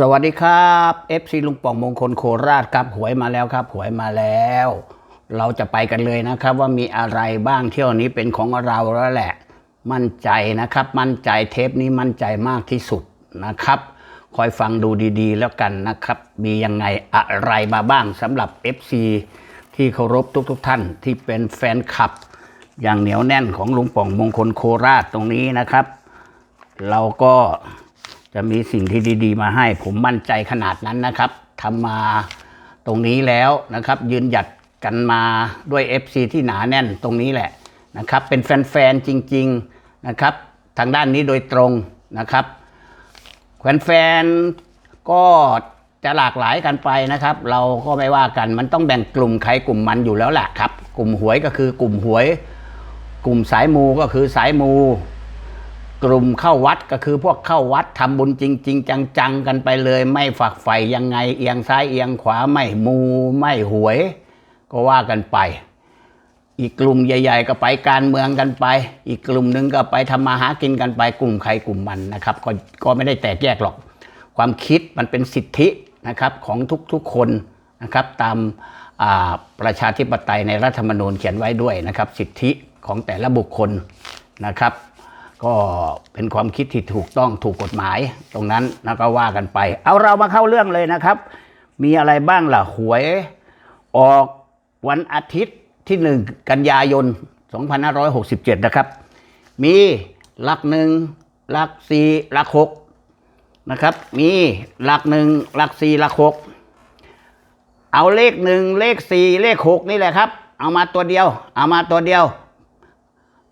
สวัสดีครับ FC ลุงป่องมงคลโคราชครับหวยมาแล้วครับ หวยมาแล้ว เราจะไปกันเลยนะครับ ว่ามีอะไรบ้างเที่ยวนี้เป็นของเราแล้วแหละ มั่นใจนะครับ มั่นใจเทปนี้มั่นใจมากที่สุดนะครับ คอยฟังดูดีๆ แล้วกันนะครับ มียังไงอะไรมาบ้างสำหรับ FC ที่เคารพทุกๆทท่านที่เป็นแฟนคลับ อย่างเหนียวแน่นของลุงป่องมงคลโคราชตรงนี้นะครับ เราก็ จะมีสิ่งที่ดี ๆ มาให้ ผมมั่นใจขนาดนั้นนะครับทำมาตรงนี้แล้วนะครับ ยืนหยัดกันมาด้วย FC ที่หนาแน่นตรงนี้แหละนะครับ เป็นแฟนๆจริง ๆนะครับ ทางด้านนี้โดยตรงนะครับแฟนๆก็จะหลากหลายกันไปนะครับ เราก็ไม่ว่ากันมันต้องแบ่งกลุ่มใครกลุ่มมันอยู่แล้วแหละครับ กลุ่มหวยก็คือกลุ่มหวย กลุ่มสายมูก็คือสายมู กลุ่มเข้าวัดก็คือพวกเข้าวัดทำบุญจริงๆจังๆ กันไปเลย ไม่ฝักใฝ่ยังไงเอียงซ้ายเอียงขวาไม่มูไม่หวย ก็ว่ากันไป อีกกลุ่มใหญ่ ๆ ก็ไปการเมืองกันไป อีกกลุ่มหนึ่งก็ไปทำมาหากินกันไปกลุ่มใครกลุ่มมันนะครับ ก็ก็ไม่ได้แตกแยกหรอก ความคิดมันเป็นสิทธินะครับของทุกๆคนนะครับตามาประชาธิปไตยในรัฐธรรมนูญเขียนไว้ด้วยนะครับ สิทธิของแต่ละบุคคลนะครับ ก็เป็นความคิดที่ถูกต้องถูกกฎหมายตรงนั้นแล้วก็ว่ากันไป เอาเรามาเข้าเรื่องเลยนะครับ มีอะไรบ้างล่ะหวย ออกวันอาทิตย์ที่หนึ่งกันยายน 2567 นะครับ มีหลักหนึ่งหลักสี่หลักหกนะครับ มีหลักหนึ่งหลักสี่หลักหกเอาเลขหนึ่งเลขสี่เลขหกนี่แหละครับ เอามาตัวเดียว เอามาตัวเดียว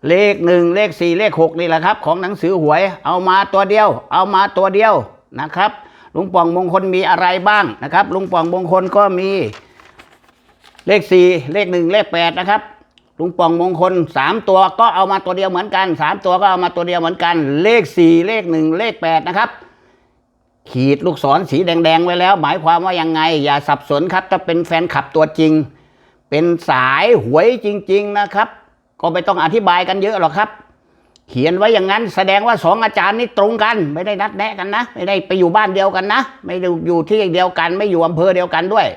เลขหนึ่งเลขสี่เลขหกนี่แหละครับ ของหนังสือหวย เอามาตัวเดียว เอามาตัวเดียวนะครับลุงป่องมงคลมีอะไรบ้างนะครับลุงป่องมงคลก็มีเลขสี่เลขหนึ่งเลขแปดนะครับลุงป่องมงคลสามตัวก็เอามาตัวเดียวเหมือนกันสามตัวก็เอามาตัวเดียวเหมือนกัน เลขสี่เลขหนึ่งเลขแปดนะครับ ขีดลูกศรสีแดงๆไว้แล้ว หมายความว่ายังไง อย่าสับสนครับถ้าเป็นแฟนคลับตัวจริง เป็นสายหวยจริง ๆนะครับ ก็ไม่ต้องอธิบายกันเยอะหรอกครับ เขียนไว้อย่างนั้น แสดงว่าสองอาจารย์นี่ตรงกัน ไม่ได้นัดแนะกันนะ ไม่ได้ไปอยู่บ้านเดียวกันนะ ไม่ได้อยู่ที่เดียวกัน ไม่อยู่อำเภอเดียวกันด้วย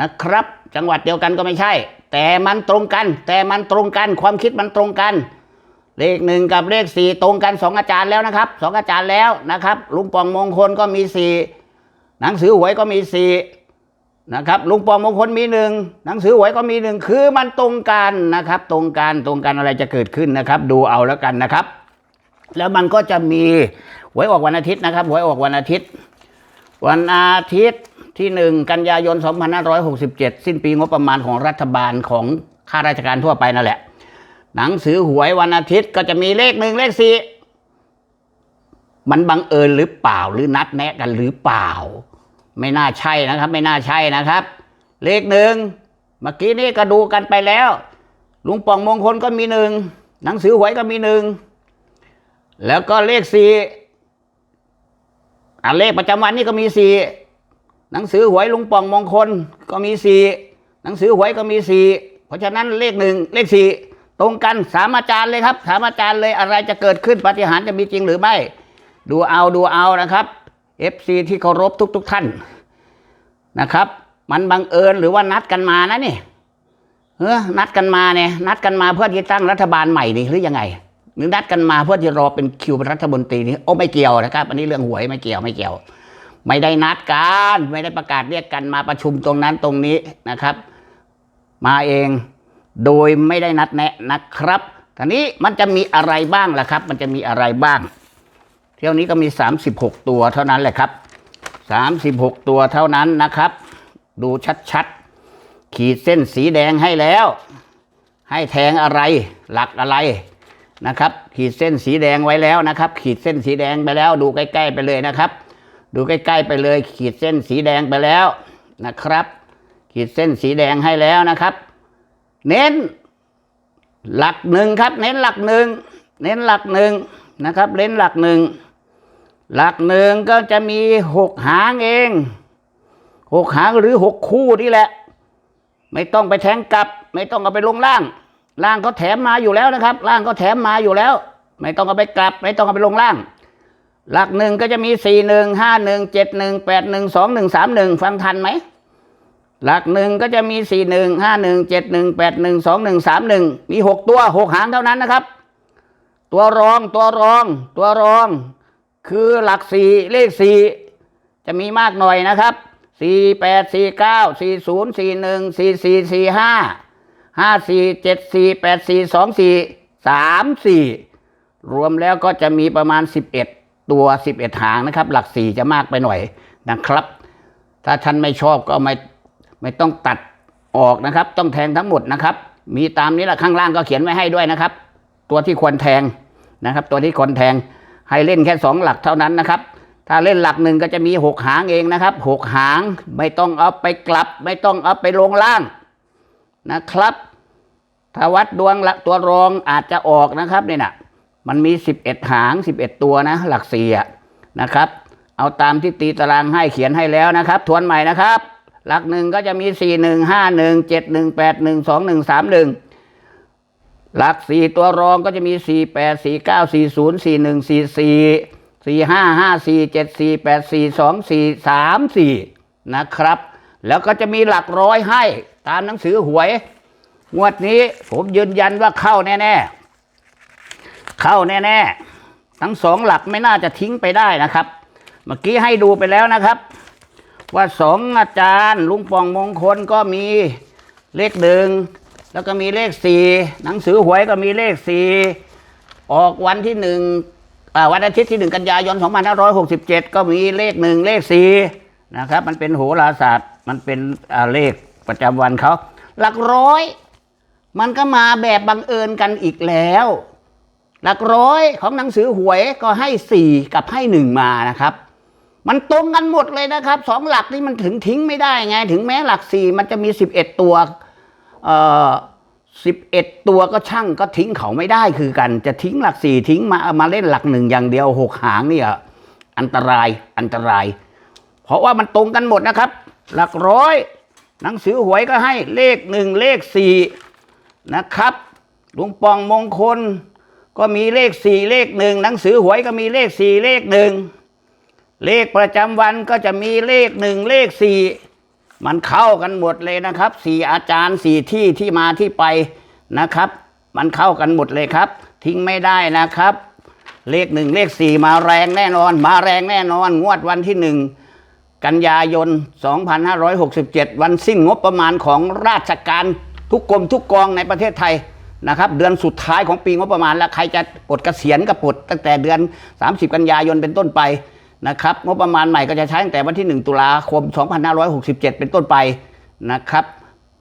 นะครับ จังหวัดเดียวกันก็ไม่ใช่ แต่มันตรงกัน แต่มันตรงกัน ความคิดมันตรงกัน เลขหนึ่งกับเลขสี่ตรงกันสองอาจารย์แล้วนะครับสองอาจารย์แล้วนะครับลุงปองมงคลก็มีสี่หนังสือหวยก็มีสี่ นะครับลุงปองมงคลมีหนึ่งหนังสือหวยก็มีหนึ่งคือมันตรงกันนะครับ ตรงกันตรงกันอะไรจะเกิดขึ้นนะครับ ดูเอาแล้วกันนะครับ แล้วมันก็จะมีหวยออกวันอาทิตย์นะครับหวยออกวันอาทิตย์ วันอาทิตย์ที่หนึ่งกันยายน 2567 สิ้นปีงบประมาณของรัฐบาลของข้าราชการทั่วไปนั่นแหละ หนังสือหวยวันอาทิตย์ก็จะมีเลขหนึ่งเลขสี่มันบังเอิญหรือเปล่าหรือนัดแนะกันหรือเปล่า ไม่น่าใช่นะครับ ไม่น่าใช่นะครับ เลขหนึ่งเมื่อกี้นี้ก็ดูกันไปแล้ว ลุงป่องมงคลก็มีหนึ่งหนังสือหวยก็มีหนึ่งแล้วก็เลขสี่อะเลขประจำวันนี่ก็มีสี่หนังสือหวยลุงป่องมงคลก็มีสี่หนังสือหวยก็มีสี่เพราะฉะนั้นเลขหนึ่งเลขสี่ตรงกันสามอาจารย์เลยครับสามอาจารย์เลยอะไรจะเกิดขึ้นปฏิหารจะมีจริงหรือไม่ ดูเอาดูเอานะครับ FC ที่เคารพทุกๆท่านนะครับ มันบังเอิญหรือว่านัดกันมานะนี่เออนัดกันมาเนี่ยนัดกันมาเพื่อที่ตั้งรัฐบาลใหม่นี่หรือยังไงหรือนัดกันมาเพื่อที่รอเป็นคิวเป็นรัฐมนตรีนี่โอ้ไม่เกี่ยวนะครับ อันนี้เรื่องหวยไม่เกี่ยวไม่เกี่ยว ไม่ได้นัดกันไม่ได้ประกาศเรียกกันมาประชุมตรงนั้นตรงนี้นะครับ มาเองโดยไม่ได้นัดแนะนะครับทีนี้มันจะมีอะไรบ้างล่ะครับ มันจะมีอะไรบ้าง เที่ยวนี้ก็มี 36 ตัวเท่านั้นแหละครับ 36 ตัวเท่านั้นนะครับ ดูชัดๆ ขีดเส้นสีแดงให้แล้ว ให้แทงอะไรหลักอะไรนะครับ ขีดเส้นสีแดงไว้แล้วนะครับ ขีดเส้นสีแดงไปแล้วดูใกล้ ๆ ไปเลยนะครับ ดูใกล้ ๆ ไปเลย ขีดเส้นสีแดงไปแล้วนะครับ ขีดเส้นสีแดงให้แล้วนะครับ เน้นหลักหนึ่งครับ เน้นหลักหนึ่งเน้นหลักหนึ่งนะครับ เน้นหลักหนึ่ง หลักหนึ่งก็จะมีหกหางเองหกหางหรือหกคู่นี่แหละ ไม่ต้องไปแทงกลับ ไม่ต้องเอาไปลงล่าง ล่างก็แถมมาอยู่แล้วนะครับ ล่างก็แถมมาอยู่แล้ว ไม่ต้องเอาไปกลับ ไม่ต้องเอาไปลงล่าง หลักหนึ่งก็จะมีสี่หนึ่งห้าหนึ่งเจ็ดหนึ่งแปดหนึ่งสองหนึ่งสามหนึ่งฟังทันไหมหลักหนึ่งก็จะมีสี่หนึ่งห้าหนึ่งเจ็ดหนึ่งแปดหนึ่งสองหนึ่งสามหนึ่งมีหกตัวหกหางเท่านั้นนะครับ ตัวรองตัวรอง ตัวรอง คือหลักสี่เลขสี่จะมีมากหน่อยนะครับสี่แปดสี่เก้าสี่ศูนย์สี่หนึ่งสี่สี่สี่ห้าห้าสี่เจ็ดสี่แปดสี่สองสี่สามสี่รวมแล้วก็จะมีประมาณสิบเอ็ดตัวสิบเอ็ดหางนะครับ หลักสี่จะมากไปหน่อยนะครับ ถ้าท่านไม่ชอบก็ไม่ไม่ต้องตัดออกนะครับ ต้องแทงทั้งหมดนะครับ มีตามนี้แหละข้างล่างก็เขียนไว้ให้ด้วยนะครับ ตัวที่ควรแทงนะครับ ตัวที่ควรแทง ให้เล่นแค่สองหลักเท่านั้นนะครับ ถ้าเล่นหลักหนึ่งก็จะมีหกหางเองนะครับหกหางไม่ต้องเอาไปกลับ ไม่ต้องเอาไปลงล่างนะครับ ถ้าวัดดวงหลักตัวรองอาจจะออกนะครับเนี่ยนะมันมีสิบเอ็ดหางสิบเอ็ดตัวนะ หลักสี่อะนะครับ เอาตามที่ตีตารางให้เขียนให้แล้วนะครับ ทวนใหม่นะครับ หลักหนึ่งก็จะมีสี่หนึ่งห้าหนึ่งเจ็ด หลักสี่ตัวรองก็จะมีสี่แปดสี่เก้าสี่ศูนย์สี่หนึ่งสี่สี่สี่ห้าห้าสี่เจ็ดสี่แปดสี่สองสี่สามสี่นะครับ แล้วก็จะมีหลักร้อยให้ตามหนังสือหวย งวดนี้ผมยืนยันว่าเข้าแน่ๆ เข้าแน่ๆ ทั้งสองหลักไม่น่าจะทิ้งไปได้นะครับ เมื่อกี้ให้ดูไปแล้วนะครับ ว่าสองอาจารย์ลุงปองมงคลก็มีเลขหนึ่ง แล้วก็มีเลขสี่หนังสือหวยก็มีเลขสี่ออกวันที่หนึ่งวันอาทิตย์ที่หนึ่งกันยายน 2567 ก็มีเลขหนึ่งเลขสี่นะครับ มันเป็นโหราศาสตร์ มันเป็นเลขประจำวันเขาหลักร้อย มันก็มาแบบบังเอิญกันอีกแล้ว หลักร้อยของหนังสือหวยก็ให้สี่กับให้หนึ่งมานะครับมันตรงกันหมดเลยนะครับสองหลักนี่มันถึงทิ้งไม่ได้ไง ถึงแม้หลักสี่มันจะมีสิบเอ็ดตัว สิบเอ็ดตัวก็ช่างก็ทิ้งเขาไม่ได้คือกัน จะทิ้งหลักสี่ทิ้งมามาเล่นหลักหนึ่งอย่างเดียวหกหางเนี่ยอันตรายอันตราย เพราะว่ามันตรงกันหมดนะครับ หลักร้อย หนังสือหวยก็ให้เลขหนึ่งเลขสี่นะครับลุงปองมงคล ก็มีเลขสี่เลขหนึ่งหนังสือหวยก็มีเลขสี่เลขหนึ่งเลขประจำวันก็จะมีเลขหนึ่งเลขสี่ มันเข้ากันหมดเลยนะครับสี่อาจารย์สี่ที่ที่มาที่ไปนะครับ มันเข้ากันหมดเลยครับ ทิ้งไม่ได้นะครับ เลขหนึ่งเลขสี่มาแรงแน่นอน มาแรงแน่นอน งวดวันที่หนึ่งกันยายน 2567 วันสิ้นงบประมาณของราชการทุกกรมทุกกองในประเทศไทยนะครับ เดือนสุดท้ายของปีงบประมาณแล้วใครจะปลดเกษียณก็ปลดตั้งแต่เดือน 30 กันยายนเป็นต้นไป นะครับงบประมาณใหม่ก็จะใช้ตั้งแต่วันที่ 1 ตุลาคม 2567 เป็นต้นไปนะครับ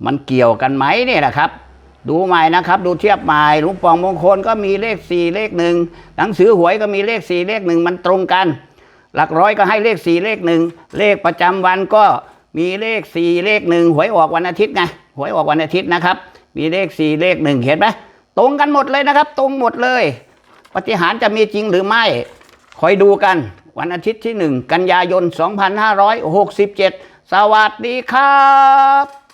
มันเกี่ยวกันไหมเนี่ยนะครับ ดูใหม่นะครับ ดูเทียบใหม่ลุงปองมงคลก็มีเลข 4 เลขหนึ่งหนังสือหวยก็มีเลข 4 เลขหนึ่งมันตรงกัน หลักร้อยก็ให้เลขสี่เลขหนึ่งเลขประจำวันก็มีเลขสี่เลขหนึ่งหวยออกวันอาทิตย์ไงหวยออกวันอาทิตย์นะครับ มีเลขสี่เลขหนึ่งเห็นไหมตรงกันหมดเลยนะครับ ตรงหมดเลย ปฏิหารจะมีจริงหรือไม่คอยดูกัน วันอาทิตย์ที่หนึ่งกันยายน 2567 สวัสดีครับ